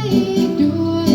caído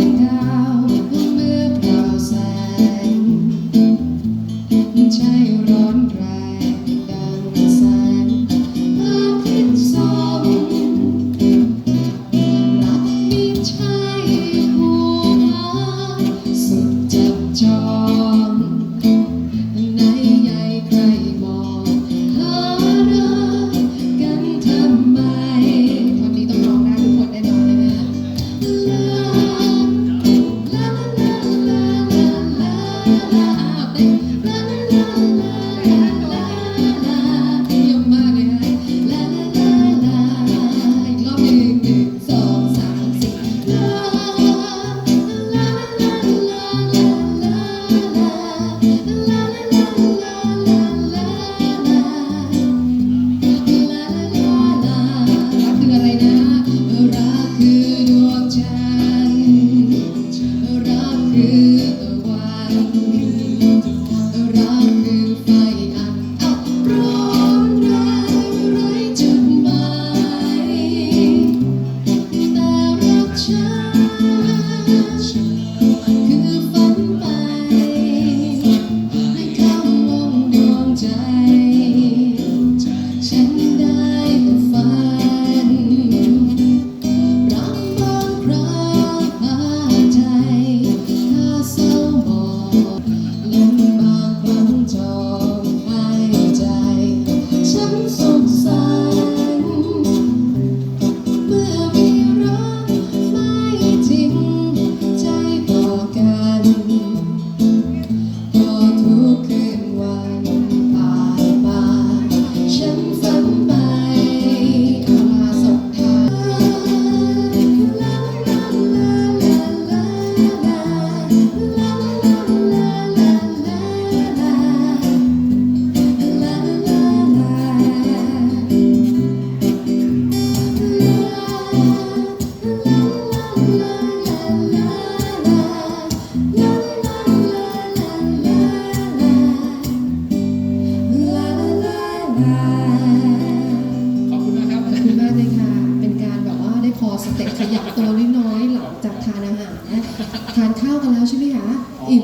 shine. สเต็ปขยับตัวน้อยๆหลังจากทานอาหารนะทานข้าวกันแล้วใช่ไหมคะอิ่ม